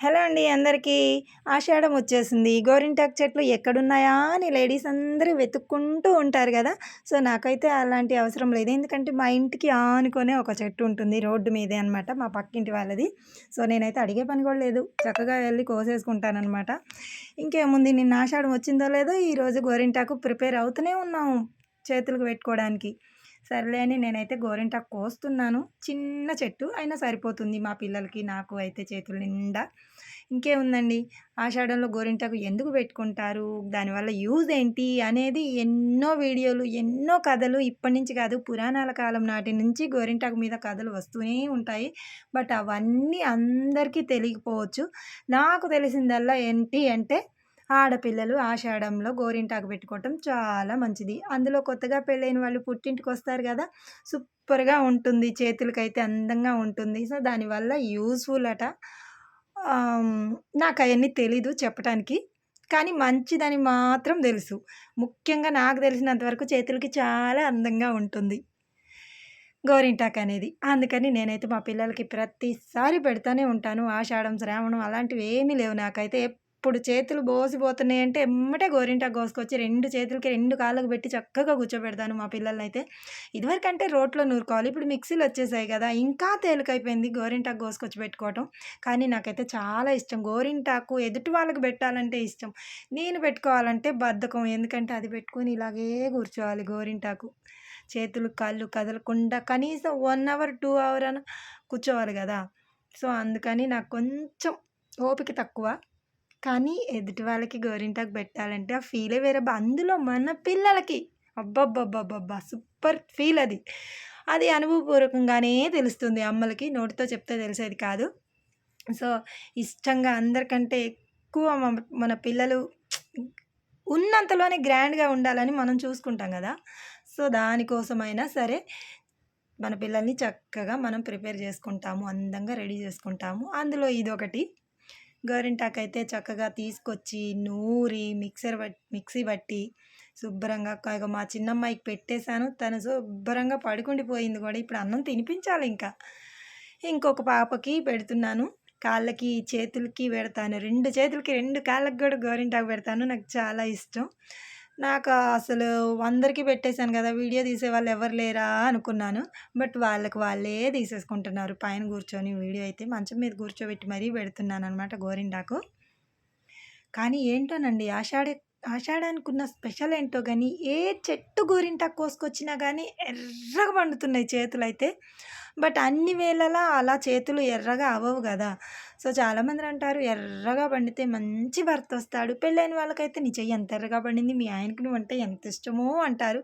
Hello అండి అందరికీ. ఆషాఢం వచ్చేసింది. గోరింటాకు చెట్లు ఎక్కడున్నాయా అని లేడీస్ అందరూ వెతుక్కుంటూ ఉంటారు కదా. సో నాకైతే అలాంటి అవసరం లేదు. ఎందుకంటే మా ఇంటికి ఆనుకొనే ఒక చెట్టు ఉంటుంది రోడ్డు మీదే అనమాట మా పక్కింటి వాళ్ళది. సో నేనైతే అడిగే పని కూడా లేదు. చక్కగా వెళ్ళి కోసేసుకుంటానమాట ఇంకేముంది? నిన్న ఆషాఢం వచ్చిందో లేదో ఈరోజు గోరింటాకు ప్రిపేర్ అవుతూనే ఉన్నాము చేతులకు పెట్టుకోవడానికి. సర్లే అని నేనైతే గోరింటాకు కోస్తున్నాను. చిన్న చెట్టు అయినా సరిపోతుంది మా పిల్లలకి నాకు అయితే చేతుల నిండా. ఇంకేముందండి? ఆషాఢంలో గోరింటాకు ఎందుకు పెట్టుకుంటారు? దానివల్ల యూజ్ ఏంటి? అనేది ఎన్నో వీడియోలు ఎన్నో కథలు ఇప్పటి నుంచి కాదు పురాణాల కాలం నాటి నుంచి గోరింటాకు మీద కథలు వస్తూనే ఉంటాయి. బట్ అవన్నీ అందరికీ తెలియకపోవచ్చు. నాకు తెలిసిందల్లా ఏంటి అంటే ఆడపిల్లలు ఆషాఢంలో గోరింటాకు పెట్టుకోవటం చాలా మంచిది. అందులో కొత్తగా పెళ్ళైన వాళ్ళు పుట్టింటికి వస్తారు కదా సూపర్గా ఉంటుంది చేతులకైతే అందంగా ఉంటుంది. సో దానివల్ల యూస్ఫుల్ అట. నాకు అవన్నీ తెలీదు చెప్పటానికి. కానీ మంచిదని మాత్రం తెలుసు. ముఖ్యంగా నాకు తెలిసినంత వరకు చేతులకి చాలా అందంగా ఉంటుంది గోరింటాక్ అనేది. అందుకని నేనైతే మా పిల్లలకి ప్రతిసారి పెడతానే ఉంటాను. ఆషాఢం శ్రావణం అలాంటివి ఏమీ లేవు నాకైతే ఇప్పుడు చేతులు బోసిపోతున్నాయి అంటే ఎమ్మటే గోరింటాకు కోసుకొచ్చి రెండు చేతులకి రెండు కాళ్ళకు పెట్టి చక్కగా కూర్చోబెడతాను మా పిల్లల్ని అయితే ఇదివరకు అంటే రోట్లో నూరుకోవాలి. ఇప్పుడు మిక్సీలు వచ్చేసాయి కదా. ఇంకా తేలికైపోయింది గోరింటాకు కోసుకొచ్చి పెట్టుకోవటం. కానీ నాకైతే చాలా ఇష్టం. గోరింటాకు ఎదుటి వాళ్ళకి పెట్టాలంటే ఇష్టం. నేను పెట్టుకోవాలంటే బద్ధకం. ఎందుకంటే అది పెట్టుకొని ఇలాగే కూర్చోవాలి గోరింటాకు. చేతులు కళ్ళు కదలకుండా కనీసం వన్ అవర్ టూ అవర్ అని కూర్చోవాలి కదా. సో అందుకని నాకు కొంచెం ఓపిక తక్కువ. కానీ ఎదుటి వాళ్ళకి గోరింటాకు పెట్టాలంటే ఆ ఫీలే వేరే అందులో మన పిల్లలకి. అబ్బబ్బబ్బబ్బబ్బా! సూపర్ ఫీల్ అది. అది అనుభవపూర్వకంగానే తెలుస్తుంది అమ్మలకి. నోటితో చెప్తే తెలిసేది కాదు. సో ఇష్టంగా అందరికంటే ఎక్కువ మన పిల్లలు ఉన్నంతలోనే గ్రాండ్గా ఉండాలని మనం చూసుకుంటాం కదా! సో దానికోసమైనా సరే మన పిల్లల్ని చక్కగా మనం ప్రిపేర్ చేసుకుంటాము. అందంగా రెడీ చేసుకుంటాము. అందులో ఇదొకటి. గోరింటాకు అయితే చక్కగా తీసుకొచ్చి నూరి మిక్సర్ మిక్సీ పట్టి శుభ్రంగా మా చిన్నమ్మాయికి పెట్టేశాను. తను శుభ్రంగా పడుకుండిపోయింది కూడా. ఇప్పుడు అన్నం తినిపించాలి ఇంకా. ఇంకొక పాపకి పెడుతున్నాను. కాళ్ళకి చేతులకి పెడతాను. రెండు చేతులకి రెండు కాళ్ళకి కూడా గోరింటాకు పెడతాను. నాకు చాలా ఇష్టం. నాకు అసలు అందరికీ పెట్టేశాను కదా వీడియో తీసే వాళ్ళు ఎవరు లేరా అనుకున్నాను. బట్ వాళ్ళకి వాళ్ళే తీసేసుకుంటున్నారు. పైన కూర్చొని వీడియో అయితే మంచం మీద కూర్చోబెట్టి మరీ పెడుతున్నాను అనమాట గోరింటాకు. కానీ ఏంటోనండి ఆషాఢ ఆషాఢానికి ఉన్న స్పెషల్ ఏంటో కానీ ఏ చెట్టు గోరింటాకు కోసుకొచ్చినా కానీ ఎర్రగా పండుతున్నాయి చేతులు అయితే బట్ అన్ని వేళలా అలా చేతులు ఎర్రగా అవ్వవు కదా. సో చాలామంది అంటారు ఎర్రగా పండితే మంచి భర్త వస్తాడు పెళ్ళైన వాళ్ళకైతే నీ చెయ్యి ఎంత ఎర్రగా పండింది? మీ ఆయనకి నువ్వు అంటే ఎంత ఇష్టమో అంటారు.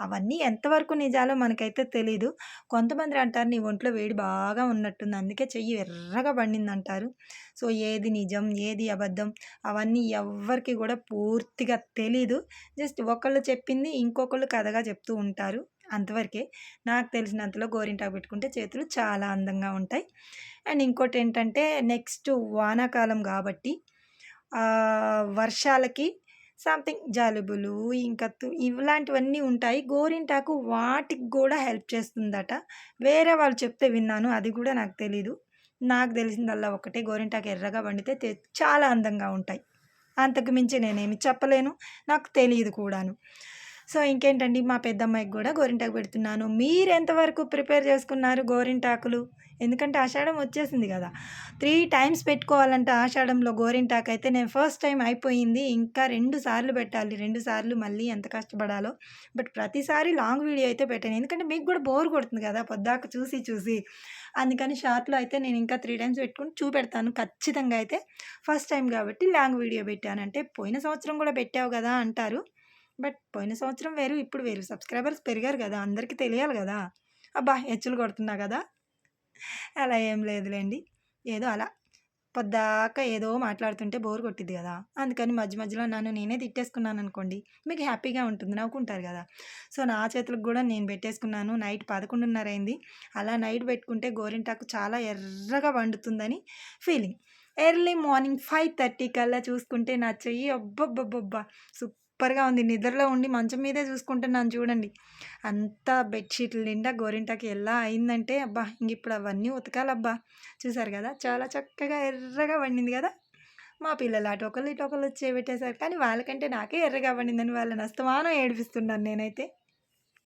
అవన్నీ ఎంతవరకు నిజాలో మనకైతే తెలీదు. కొంతమంది అంటారు నీ ఒంట్లో వేడి బాగా ఉన్నట్టుంది. అందుకే చెయ్యి ఎర్రగా పండింది అంటారు సో ఏది నిజం ఏది అబద్ధం అవన్నీ ఎవ్వరికి కూడా పూర్తిగా తెలీదు. జస్ట్ ఒకళ్ళు చెప్పింది ఇంకొకళ్ళు కథగా చెప్తూ ఉంటారు. అంతవరకే. నాకు తెలిసినంతలో గోరింటాకు పెట్టుకుంటే చేతులు చాలా అందంగా ఉంటాయి. అండ్ ఇంకోటి ఏంటంటే నెక్స్ట్ వానాకాలం కాబట్టి వర్షాలకి సంథింగ్ జలుబులు ఇంకా ఇలాంటివన్నీ ఉంటాయి. గోరింటాకు వాటికి కూడా హెల్ప్ చేస్తుందట. వేరే వాళ్ళు చెప్తే విన్నాను అది కూడా నాకు తెలీదు. నాకు తెలిసిందల్లా ఒకటే గోరింటాకు ఎర్రగా వండితే చాలా అందంగా ఉంటాయి. అంతకు మించి నేనేమి చెప్పలేను నాకు తెలియదు కూడాను. సో ఇంకేంటండి? మా పెద్దమ్మాయికి కూడా గోరింటాకు పెడుతున్నాను. మీరు ఎంతవరకు ప్రిపేర్ చేసుకున్నారు గోరింటాకులు? ఎందుకంటే ఆషాఢం వచ్చేసింది కదా. త్రీ టైమ్స్ పెట్టుకోవాలంటే ఆషాఢంలో గోరింటాకు అయితే నేను ఫస్ట్ టైం అయిపోయింది. ఇంకా రెండు సార్లు పెట్టాలి. రెండు సార్లు మళ్ళీ ఎంత కష్టపడాలో. బట్ ప్రతిసారి లాంగ్ వీడియో అయితే పెట్టాను. ఎందుకంటే మీకు కూడా బోర్ కొడుతుంది కదా పొద్దాక చూసి చూసి. అందుకని షార్ట్లో అయితే నేను ఇంకా త్రీ టైమ్స్ పెట్టుకుని చూపెడతాను. ఖచ్చితంగా అయితే ఫస్ట్ టైం కాబట్టి లాంగ్ వీడియో పెట్టానంటే పోయిన సంవత్సరం కూడా పెట్టావు కదా అంటారు. బట్ పోయిన సంవత్సరం వేరు ఇప్పుడు వేరు. సబ్స్క్రైబర్స్ పెరిగారు కదా అందరికీ తెలియాలి కదా. అబ్బా హెచ్చులు కొడుతున్నా కదా. అలా ఏం లేదులేండి. ఏదో అలా. పొద్దాక ఏదో మాట్లాడుతుంటే బోర్ కొట్టిద్ది కదా. అందుకని మధ్య మధ్యలో నన్ను నేనే తిట్టేసుకున్నాను అనుకోండి మీకు హ్యాపీగా ఉంటుంది నవ్వుకుంటారు కదా. సో నా చేతులకు కూడా నేను పెట్టేసుకున్నాను. నైట్ పదకొండున్నర అయింది అలా నైట్ పెట్టుకుంటే గోరింటాకు చాలా ఎర్రగా వండుతుందని feeling. Early morning five thirty కల్లా చూసుకుంటే నా చెయ్యి అబ్బబ్బబ్బబ్బా సూపర్ సూపర్‌గా ఉంది. నిద్రలో ఉండి మంచం మీదే చూసుకుంటున్నాను చూడండి. అంతా బెడ్‌షీట్‌ల నిండా గోరింటాకి ఎలా అయిందంటే అబ్బా! ఇంగిప్పుడు అవన్నీ ఉతకాలబ్బా! చూసారు కదా చాలా చక్కగా ఎర్రగా పండింది కదా మా పిల్లలు అటొకళ్ళు, ఇటొకళ్ళు వచ్చి పెట్టేశారు కానీ వాళ్ళకంటే నాకే ఎర్రగా పండిందని వాళ్ళని అస్తమానం ఏడిపిస్తున్నాను నేనైతే.